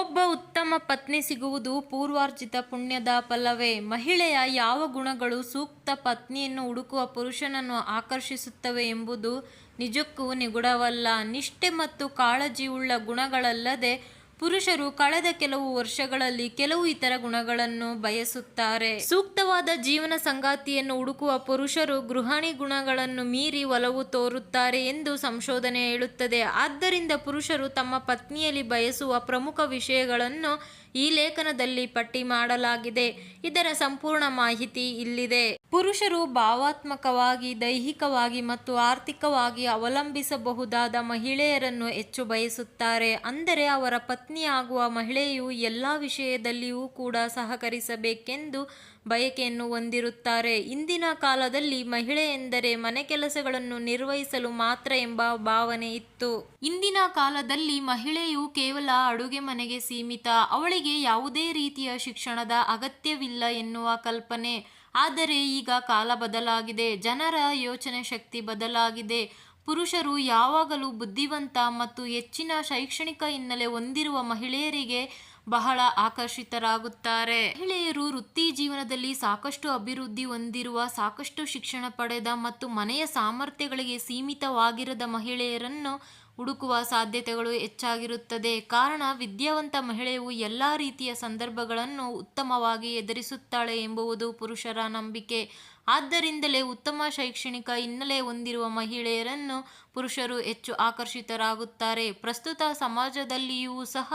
ಒಬ್ಬ ಉತ್ತಮ ಪತ್ನಿ ಸಿಗುವುದು ಪೂರ್ವಾರ್ಜಿತ ಪುಣ್ಯದ ಫಲವೇ. ಮಹಿಳೆಯ ಯಾವ ಗುಣಗಳು ಸೂಕ್ತ ಪತ್ನಿಯನ್ನು ಹುಡುಕುವ ಪುರುಷನನ್ನು ಆಕರ್ಷಿಸುತ್ತವೆ ಎಂಬುದು ನಿಜಕ್ಕೂ ನಿಗೂಢವಲ್ಲ. ನಿಷ್ಠೆ ಮತ್ತು ಕಾಳಜಿಯುಳ್ಳ ಗುಣಗಳಲ್ಲದೆ ಪುರುಷರು ಕಳೆದ ಕೆಲವು ವರ್ಷಗಳಲ್ಲಿ ಕೆಲವು ಇತರ ಗುಣಗಳನ್ನು ಬಯಸುತ್ತಾರೆ. ಸೂಕ್ತವಾದ ಜೀವನ ಸಂಗಾತಿಯನ್ನು ಹುಡುಕುವ ಪುರುಷರು ಗೃಹಿಣಿ ಗುಣಗಳನ್ನು ಮೀರಿ ಒಲವು ತೋರುತ್ತಾರೆ ಎಂದು ಸಂಶೋಧನೆ ಹೇಳುತ್ತದೆ. ಆದ್ದರಿಂದ ಪುರುಷರು ತಮ್ಮ ಪತ್ನಿಯಲ್ಲಿ ಬಯಸುವ ಪ್ರಮುಖ ವಿಷಯಗಳನ್ನು ಈ ಲೇಖನದಲ್ಲಿ ಪಟ್ಟಿ ಮಾಡಲಾಗಿದೆ. ಇದರ ಸಂಪೂರ್ಣ ಮಾಹಿತಿ ಇಲ್ಲಿದೆ. ಪುರುಷರು ಭಾವಾತ್ಮಕವಾಗಿ, ದೈಹಿಕವಾಗಿ ಮತ್ತು ಆರ್ಥಿಕವಾಗಿ ಅವಲಂಬಿಸಬಹುದಾದ ಮಹಿಳೆಯರನ್ನು ಹೆಚ್ಚು ಬಯಸುತ್ತಾರೆ. ಅಂದರೆ ಅವರ ಪತ್ನಿಯಾಗುವ ಮಹಿಳೆಯು ಎಲ್ಲ ವಿಷಯದಲ್ಲಿಯೂ ಕೂಡ ಸಹಕರಿಸಬೇಕೆಂದು ಬಯಕೆಯನ್ನು ಹೊಂದಿರುತ್ತಾರೆ. ಇಂದಿನ ಕಾಲದಲ್ಲಿ ಮಹಿಳೆ ಎಂದರೆ ಮನೆ ಕೆಲಸಗಳನ್ನು ನಿರ್ವಹಿಸಲು ಮಾತ್ರ ಎಂಬ ಭಾವನೆ ಇತ್ತು. ಇಂದಿನ ಕಾಲದಲ್ಲಿ ಮಹಿಳೆಯು ಕೇವಲ ಅಡುಗೆ ಮನೆಗೆ ಸೀಮಿತ, ಅವಳಿಗೆ ಯಾವುದೇ ರೀತಿಯ ಶಿಕ್ಷಣದ ಅಗತ್ಯವಿಲ್ಲ ಎನ್ನುವ ಕಲ್ಪನೆ. ಆದರೆ ಈಗ ಕಾಲ ಬದಲಾಗಿದೆ, ಜನರ ಯೋಚನೆ ಶಕ್ತಿ ಬದಲಾಗಿದೆ. ಪುರುಷರು ಯಾವಾಗಲೂ ಬುದ್ಧಿವಂತ ಮತ್ತು ಹೆಚ್ಚಿನ ಶೈಕ್ಷಣಿಕ ಹಿನ್ನೆಲೆ ಹೊಂದಿರುವ ಮಹಿಳೆಯರಿಗೆ ಬಹಳ ಆಕರ್ಷಿತರಾಗುತ್ತಾರೆ. ಮಹಿಳೆಯರು ವೃತ್ತಿ ಜೀವನದಲ್ಲಿ ಸಾಕಷ್ಟು ಅಭಿವೃದ್ಧಿ ಹೊಂದಿರುವ, ಸಾಕಷ್ಟು ಶಿಕ್ಷಣ ಪಡೆದ ಮತ್ತು ಮನೆಯ ಸಾಮರ್ಥ್ಯಗಳಿಗೆ ಸೀಮಿತವಾಗಿರದ ಮಹಿಳೆಯರನ್ನು ಹುಡುಕುವ ಸಾಧ್ಯತೆಗಳು ಹೆಚ್ಚಾಗಿರುತ್ತದೆ. ಕಾರಣ, ವಿದ್ಯಾವಂತ ಮಹಿಳೆಯು ಎಲ್ಲ ರೀತಿಯ ಸಂದರ್ಭಗಳನ್ನು ಉತ್ತಮವಾಗಿ ಎದುರಿಸುತ್ತಾಳೆ ಎಂಬುವುದು ಪುರುಷರ ನಂಬಿಕೆ. ಆದ್ದರಿಂದಲೇ ಉತ್ತಮ ಶೈಕ್ಷಣಿಕ ಹಿನ್ನೆಲೆ ಹೊಂದಿರುವ ಮಹಿಳೆಯರನ್ನು ಪುರುಷರು ಹೆಚ್ಚು ಆಕರ್ಷಿತರಾಗುತ್ತಾರೆ. ಪ್ರಸ್ತುತ ಸಮಾಜದಲ್ಲಿಯೂ ಸಹ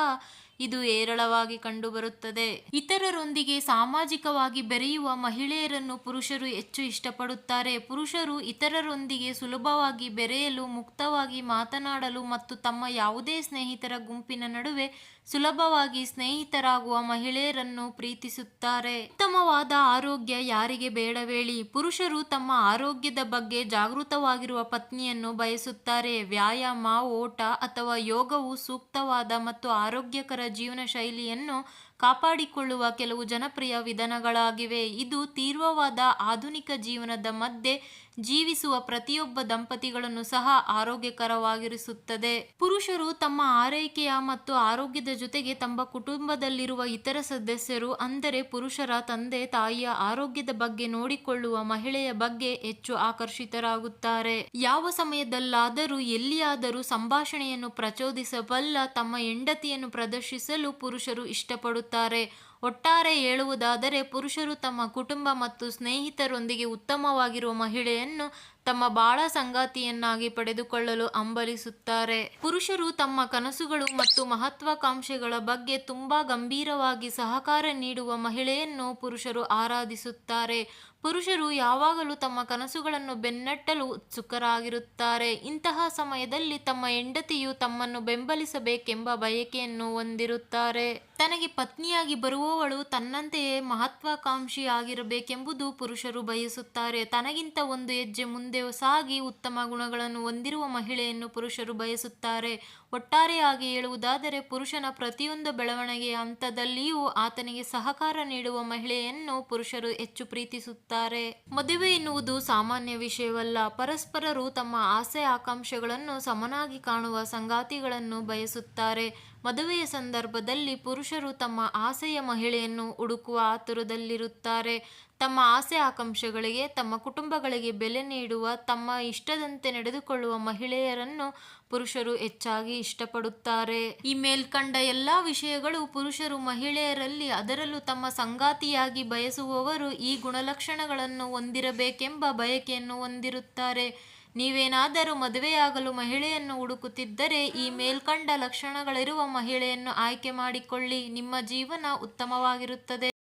ಇದು ಹೇರಳವಾಗಿ ಕಂಡುಬರುತ್ತದೆ. ಇತರರೊಂದಿಗೆ ಸಾಮಾಜಿಕವಾಗಿ ಬೆರೆಯುವ ಮಹಿಳೆಯರನ್ನು ಪುರುಷರು ಹೆಚ್ಚು ಇಷ್ಟಪಡುತ್ತಾರೆ. ಪುರುಷರು ಇತರರೊಂದಿಗೆ ಸುಲಭವಾಗಿ ಬೆರೆಯಲು, ಮುಕ್ತವಾಗಿ ಮಾತನಾಡಲು ಮತ್ತು ತಮ್ಮ ಯಾವುದೇ ಸ್ನೇಹಿತರ ಗುಂಪಿನ ನಡುವೆ ಸುಲಭವಾಗಿ ಸ್ನೇಹಿತರಾಗುವ ಮಹಿಳೆಯರನ್ನು ಪ್ರೀತಿಸುತ್ತಾರೆ. ಉತ್ತಮವಾದ ಆರೋಗ್ಯ ಯಾರಿಗೆ ಬೇಡವೇಳಿ. ಪುರುಷರು ತಮ್ಮ ಆರೋಗ್ಯದ ಬಗ್ಗೆ ಜಾಗೃತವಾಗಿರುವ ಪತ್ನಿಯನ್ನು ಬಯಸುತ್ತಾರೆ. ವ್ಯಾಯಾಮ, ಓಟ ಅಥವಾ ಯೋಗವು ಸೂಕ್ತವಾದ ಮತ್ತು ಆರೋಗ್ಯಕರ ಜೀವನ ಶೈಲಿಯನ್ನು ಕಾಪಾಡಿಕೊಳ್ಳುವ ಕೆಲವು ಜನಪ್ರಿಯ ವಿಧಾನಗಳಾಗಿವೆ. ಇದು ತೀವ್ರವಾದ ಆಧುನಿಕ ಜೀವನದ ಮಧ್ಯೆ ಜೀವಿಸುವ ಪ್ರತಿಯೊಬ್ಬ ದಂಪತಿಗಳನ್ನು ಸಹ ಆರೋಗ್ಯಕರವಾಗಿರಿಸುತ್ತದೆ. ಪುರುಷರು ತಮ್ಮ ಆರೈಕೆಯ ಮತ್ತು ಆರೋಗ್ಯದ ಜೊತೆಗೆ ತಮ್ಮ ಕುಟುಂಬದಲ್ಲಿರುವ ಇತರ ಸದಸ್ಯರು, ಅಂದರೆ ಪುರುಷರ ತಂದೆ, ತಾಯಿಯ ಆರೋಗ್ಯದ ಬಗ್ಗೆ ನೋಡಿಕೊಳ್ಳುವ ಮಹಿಳೆಯ ಬಗ್ಗೆ ಹೆಚ್ಚು ಆಕರ್ಷಿತರಾಗುತ್ತಾರೆ. ಯಾವ ಸಮಯದಲ್ಲಾದರೂ, ಎಲ್ಲಿಯಾದರೂ ಸಂಭಾಷಣೆಯನ್ನು ಪ್ರಚೋದಿಸಬಲ್ಲ ತಮ್ಮ ಹೆಂಡತಿಯನ್ನು ಪ್ರದರ್ಶಿಸಲು ಪುರುಷರು ಇಷ್ಟಪಡುತ್ತಾರೆ. ಮಾಡುತ್ತಾರೆ ಒಟ್ಟಾರೆ ಹೇಳುವುದಾದರೆ ಪುರುಷರು ತಮ್ಮ ಕುಟುಂಬ ಮತ್ತು ಸ್ನೇಹಿತರೊಂದಿಗೆ ಉತ್ತಮವಾಗಿರುವ ಮಹಿಳೆಯನ್ನು ತಮ್ಮ ಬಾಳ ಸಂಗಾತಿಯನ್ನಾಗಿ ಪಡೆದುಕೊಳ್ಳಲು ಹಂಬಲಿಸುತ್ತಾರೆ ಪುರುಷರು ತಮ್ಮ ಕನಸುಗಳು ಮತ್ತು ಮಹತ್ವಾಕಾಂಕ್ಷೆಗಳ ಬಗ್ಗೆ ತುಂಬಾ ಗಂಭೀರವಾಗಿ ಸಹಕಾರ ನೀಡುವ ಮಹಿಳೆಯನ್ನು ಪುರುಷರು ಆರಾಧಿಸುತ್ತಾರೆ. ಪುರುಷರು ಯಾವಾಗಲೂ ತಮ್ಮ ಕನಸುಗಳನ್ನು ಬೆನ್ನಟ್ಟಲು ಉತ್ಸುಕರಾಗಿರುತ್ತಾರೆ. ಇಂತಹ ಸಮಯದಲ್ಲಿ ತಮ್ಮ ಹೆಂಡತಿಯು ತಮ್ಮನ್ನು ಬೆಂಬಲಿಸಬೇಕೆಂಬ ಬಯಕೆಯನ್ನು ಹೊಂದಿರುತ್ತಾರೆ. ತನಗೆ ಪತ್ನಿಯಾಗಿ ಬರುವವಳು ತನ್ನಂತೆಯೇ ಮಹತ್ವಾಕಾಂಕ್ಷಿಯಾಗಿರಬೇಕೆಂಬುದು ಪುರುಷರು ಬಯಸುತ್ತಾರೆ. ತನಗಿಂತ ಒಂದು ಹೆಜ್ಜೆ ಮುಂದೆ ಸಾಗಿ ಉತ್ತಮ ಗುಣಗಳನ್ನು ಹೊಂದಿರುವ ಮಹಿಳೆಯನ್ನು ಪುರುಷರು ಬಯಸುತ್ತಾರೆ. ಒಟ್ಟಾರೆಯಾಗಿ ಹೇಳುವುದಾದರೆ ಪುರುಷನ ಪ್ರತಿಯೊಂದು ಬೆಳವಣಿಗೆಯ ಹಂತದಲ್ಲಿಯೂ ಆತನಿಗೆ ಸಹಕಾರ ನೀಡುವ ಮಹಿಳೆಯನ್ನು ಪುರುಷರು ಹೆಚ್ಚು ಪ್ರೀತಿಸುತ್ತಾರೆ. ಮದುವೆ ಎನ್ನುವುದು ಸಾಮಾನ್ಯ ವಿಷಯವಲ್ಲ. ಪರಸ್ಪರರು ತಮ್ಮ ಆಸೆ ಆಕಾಂಕ್ಷೆಗಳನ್ನು ಸಮನಾಗಿ ಕಾಣುವ ಸಂಗಾತಿಗಳನ್ನು ಬಯಸುತ್ತಾರೆ. ಮದುವೆಯ ಸಂದರ್ಭದಲ್ಲಿ ಪುರುಷರು ತಮ್ಮ ಆಸೆಯ ಮಹಿಳೆಯನ್ನು ಹುಡುಕುವ ಆತುರದಲ್ಲಿರುತ್ತಾರೆ. ತಮ್ಮ ಆಸೆ ಆಕಾಂಕ್ಷೆಗಳಿಗೆ, ತಮ್ಮ ಕುಟುಂಬಗಳಿಗೆ ಬೆಲೆ ನೀಡುವ, ತಮ್ಮ ಇಷ್ಟದಂತೆ ನಡೆದುಕೊಳ್ಳುವ ಮಹಿಳೆಯರನ್ನು ಪುರುಷರು ಹೆಚ್ಚಾಗಿ ಇಷ್ಟಪಡುತ್ತಾರೆ. ಈ ಮೇಲ್ಕಂಡ ಎಲ್ಲ ವಿಷಯಗಳು ಪುರುಷರು ಮಹಿಳೆಯರಲ್ಲಿ ಅದರಲ್ಲೂ ತಮ್ಮ ಸಂಗಾತಿಯಾಗಿ ಬಯಸುವವರು ಈ ಗುಣಲಕ್ಷಣಗಳನ್ನು ಹೊಂದಿರಬೇಕೆಂಬ ಬಯಕೆಯನ್ನು ಹೊಂದಿರುತ್ತಾರೆ. ನೀವೇನಾದರೂ ಮದುವೆಯಾಗಲು ಮಹಿಳೆಯನ್ನು ಹುಡುಕುತ್ತಿದ್ದರೆ ಈ ಮೇಲ್ಕಂಡ ಲಕ್ಷಣಗಳಿರುವ ಮಹಿಳೆಯನ್ನು ಆಯ್ಕೆ ಮಾಡಿಕೊಳ್ಳಿ. ನಿಮ್ಮ ಜೀವನ ಉತ್ತಮವಾಗಿರುತ್ತದೆ.